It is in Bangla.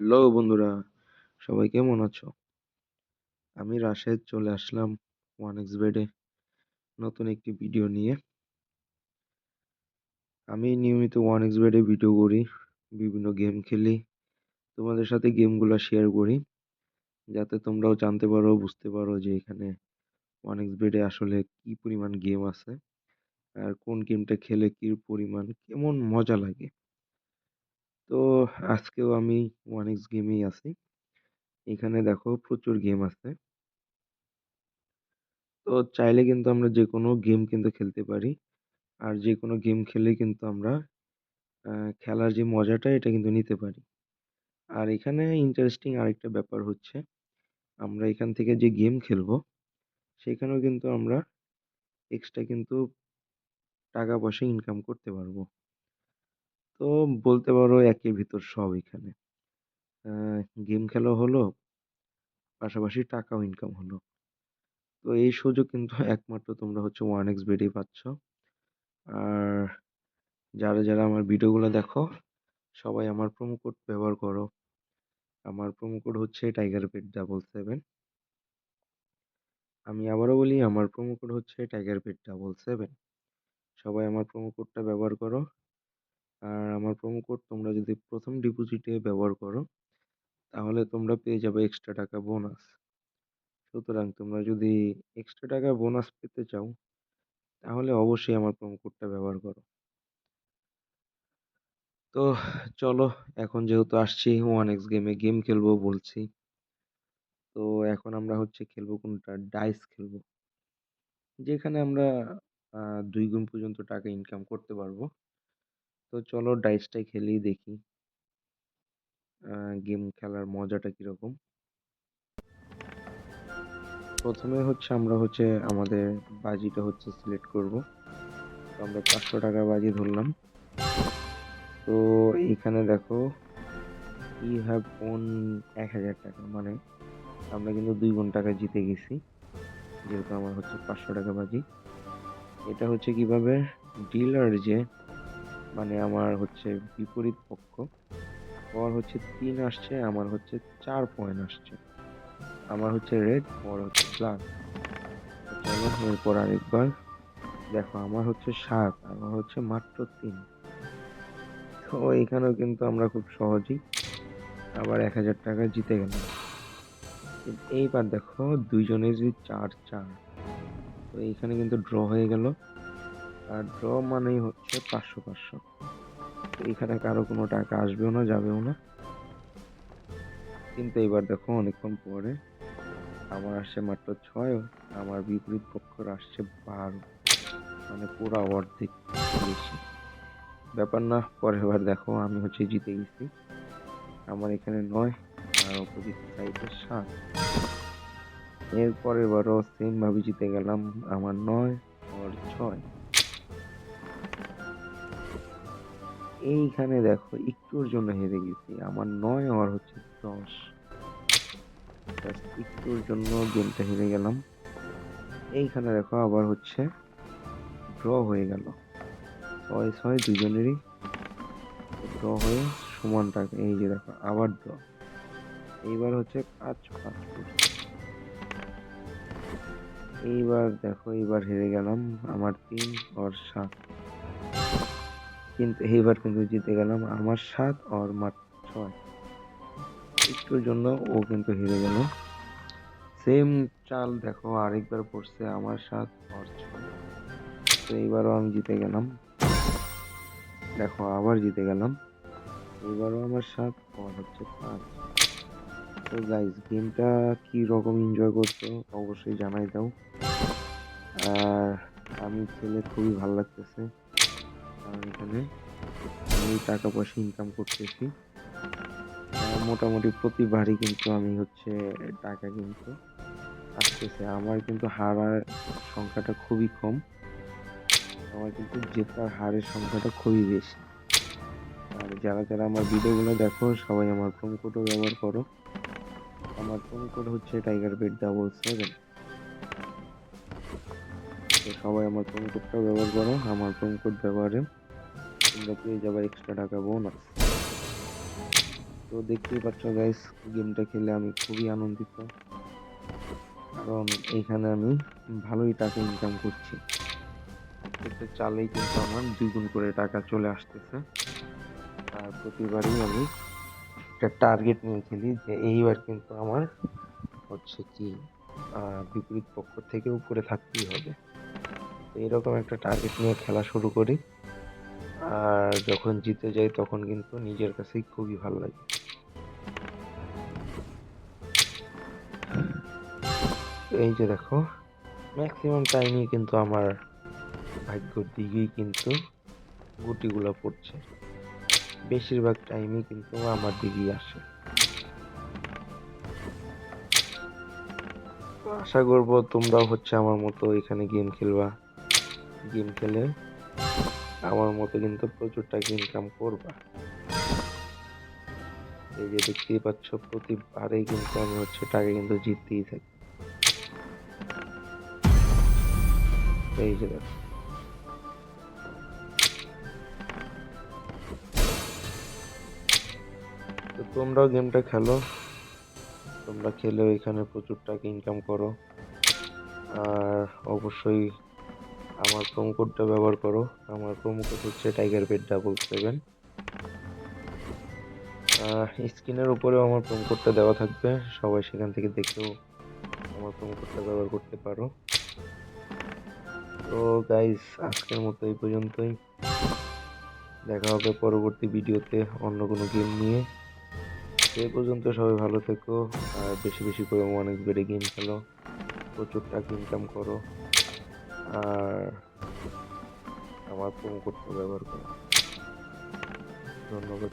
হ্যালো বন্ধুরা, সবাই কেমন আছো? আমি রাশেদ চলে আসলাম ওয়ান এক্স বেডে নতুন একটি ভিডিও নিয়ে। আমি নিয়মিত ওয়ান এক্স বেডে ভিডিও করি, বিভিন্ন গেম খেলি, তোমাদের সাথে গেমগুলো শেয়ার করি, যাতে তোমরাও জানতে পারো, বুঝতে পারো যে এখানে ওয়ান এক্স বেডে আসলে কি পরিমাণ গেম আছে, আর কোন গেমটা খেলে কি পরিমাণ, কেমন মজা লাগে। তো আজকেও আমি ওয়ান এক্স গেমেই আছি। এখানে দেখো প্রচুর গেম আছে। তো চাইলে কিন্তু আমরা যে কোনো গেম কিন্তু খেলতে পারি। আর যে কোনো গেম খেলে কিন্তু আমরা খেলার যে মজাটা এটা কিন্তু নিতে পারি। আর এখানে ইন্টারেস্টিং আরেকটা ব্যাপার হচ্ছে, আমরা এখান থেকে যে গেম খেলব, সেখানেও কিন্তু আমরা এক্সট্রা কিন্তু টাকা পয়সা ইনকাম করতে পারব। তো বলতে পারো একের ভিতর সব এখানে। গেম খেলা হলো, পাশাপাশি টাকাও ইনকাম হলো। তো এই সুযোগ কিন্তু একমাত্র তোমরা হচ্ছে ওয়ান এক্স বেডেই পাচ্ছ। আর যারা যারা আমার ভিডিওগুলো দেখো, সবাই আমার প্রোমো কোড ব্যবহার করো। আমার প্রোমো কোড হচ্ছে টাইগার পেট ডাবল সেভেন আমি আবারও বলি, আমার প্রোমো কোড হচ্ছে টাইগার পেট ডাবল সেভেন সবাই আমার প্রোমো কোডটা ব্যবহার করো। আর আমার প্রোমো কোড তোমরা যদি প্রথম ডিপোজিটে ব্যবহার করো, তাহলে তোমরা পেয়ে যাবে এক্সট্রা টাকা বোনাস সুতরাং তোমরা যদি এক্সট্রা টাকা বোনাস পেতে চাও, তাহলে অবশ্যই আমার প্রোমো কোডটা ব্যবহার করো। তো চলো, এখন যেহেতু আসছি ওয়ান এক্স গেমে গেম খেলব বলছি। তো এখন আমরা হচ্ছে খেলব কোনটা? ডাইস খেলব। যেখানে আমরা দুই গুণ পর্যন্ত টাকা ইনকাম করতে পারব। তো চলো ডাইসটাই খেলেই দেখি। গেম খেলার মজাটা কীরকম? প্রথমে হচ্ছে আমরা হচ্ছে আমাদের বাজিটা হচ্ছে সিলেক্ট করব। তো আমরা পাঁচশো টাকা বাজি ধরলাম। তো এখানে দেখো ই হ্যাভ ওন এক হাজার টাকা। মানে আমরা কিন্তু দুই গুণ টাকা জিতে গেছি। যেহেতু আমার হচ্ছে পাঁচশো টাকা বাজি। এটা হচ্ছে কীভাবে? ডিলার যে মানে আমার হচ্ছে বিপরীত পক্ষ। ওর হচ্ছে তিন আসছে, আমার হচ্ছে চার পয়েন্ট আসছে। আমার হচ্ছে রেড ওর হচ্ছে ব্ল্যাক চলো, এরপর আরেকবার। দেখো, আমার হচ্ছে সাত, আমার হচ্ছে মাত্র তিন। তো এখানেও কিন্তু আমরা খুব সহজেই আবার এক হাজার টাকা জিতে গেলাম। এইবার দেখো, দুইজনের চার চার। তো এইখানে কিন্তু ড্র হয়ে গেল। আর ড্র মানেই হচ্ছে পাঁচশো পাঁচশো। এখানে কারও কোনো টাকা আসবেও না, যাবেও না। কিন্তু এবার দেখো অনেকক্ষণ পরে আমার আসছে মাত্র ছয়, আমার বিপরীত পক্ষর আসছে বারো। মানে পুরো অর্ধেক বেশি। ব্যাপার না, পরের বার দেখো, আমি হচ্ছে জিতে গেছি। আমার এখানে নয়, আর অপোজিট সাইডে সাত। এরপরের বারও সেমভাবে জিতে গেলাম, আমার নয়, আর ছয়। এইখানে দেখো, একটুর জন্য হেরে গেছি। আমার নয় আমার হচ্ছে দশ। একটুর জন্য গেমটা হেরে গেলাম। এইখানে দেখো আবার হচ্ছে ড্র হয়ে গেল। ছয় ছয় দুজনেরই ড্র হয়ে সমান টাকা এই যে দেখো, আবার ড্র এইবার হচ্ছে পাঁচ পাঁচ এইবার দেখো, এইবার হেরে গেলাম। আমার তিন আর সাত। কিন্তু এইবার কিন্তু জিতে গেলাম আমার সাত আর মাত্র ছয়। একটুর জন্য ও কিন্তু হেরে গেল। সেম চাল দেখো, আরেকবার পড়ছে আমার সাত আর ছয়। তো এইবারও আমি জিতে গেলাম। দেখো, আবার জিতে গেলাম। এবারও আমার সাত আর হচ্ছে পাঁচ। তো গাইজ গেমটা কি রকম এনজয় করছ অবশ্যই জানাই দাও। আর আমি খেলে খুবই ভালো লাগতেছে। কারণ এখানে আমি টাকা পয়সা ইনকাম করতেছি মোটামুটি প্রতিবারই কিন্তু আমি হচ্ছে টাকা কিন্তু আসতেছে। আমার কিন্তু হারার সংখ্যাটা খুবই কম। আমার কিন্তু জেতার হারের সংখ্যাটা খুবই বেশি। আর যারা যারা আমার ভিডিওগুলো দেখো, সবাই আমার ফোন কোডও ব্যবহার করো। আমার ফোন কোড হচ্ছে টাইগার বেড ডাবল সেভেন তো সবাই আমার ফোন কোডটা ব্যবহার করো, আমার ফোন কোড ব্যবহারে তোমরা পেয়ে যাবে এক্সট্রা টাকা বোনাস তো দেখতেই পাচ্ছ গাইস গেমটা খেলে আমি খুবই আনন্দিত। কারণ এখানে আমি ভালোই টাকা ইনকাম করছি। চালেই কিন্তু আমার দ্বিগুণ করে টাকা চলে আসতেছে। আর প্রতিবারই আমি একটা টার্গেট নিয়ে খেলি যে এইবার কিন্তু আমার হচ্ছে কি বিপরীত পক্ষ থেকে উপরে থাকতেই হবে। তো এরকম একটা টার্গেট নিয়ে খেলা শুরু করি। আর যখন জিতে যাই তখন কিন্তু নিজের কাছেই খুবই ভালো লাগে। এই যে দেখো ম্যাক্সিমাম টাইমই কিন্তু আমার ভাগ্যর দিকেই কিন্তু গুটিগুলো পড়ছে। বেশিরভাগ টাইমই কিন্তু আমার দিকেই আসে। আশা করব তোমরাও হচ্ছে আমার মতো এখানে গেম খেলবা। গেম খেলে আমার মতো কিন্তু প্রচুর টাকা ইনকাম করবা। এই যে দেখতেই পাচ্ছ, প্রতিবারেই কিন্তু আমি হচ্ছে টাকা কিন্তু জিততেই থাকি। এই যে তো তোমরাও গেমটা খেলো। তোমরা খেলেও এখানে প্রচুর টাকা ইনকাম করো। আর অবশ্যই আমার প্রোমো কোডটা ব্যবহার করো। আমার প্রোমো কোড হচ্ছে টাইগার বেড ডাবল সেভেন স্ক্রিনের উপরেও আমার প্রোমো কোডটা দেওয়া থাকবে। সবাই সেখান থেকে দেখেও আমার প্রোমো কোডটা ব্যবহার করতে পারো। তো গাইস আজকের মতো এই পর্যন্তই। দেখা হবে পরবর্তী ভিডিওতে অন্য কোনো গেম নিয়ে। সেই পর্যন্ত সবাই ভালো থেকো। আর বেশি বেশি করে অনেক বেড়ে গেম খেলো। প্রচুর টাকা ইনকাম করো। আর আমার প্রোমো কোডটা ব্যবহার করো ধন্যবাদ.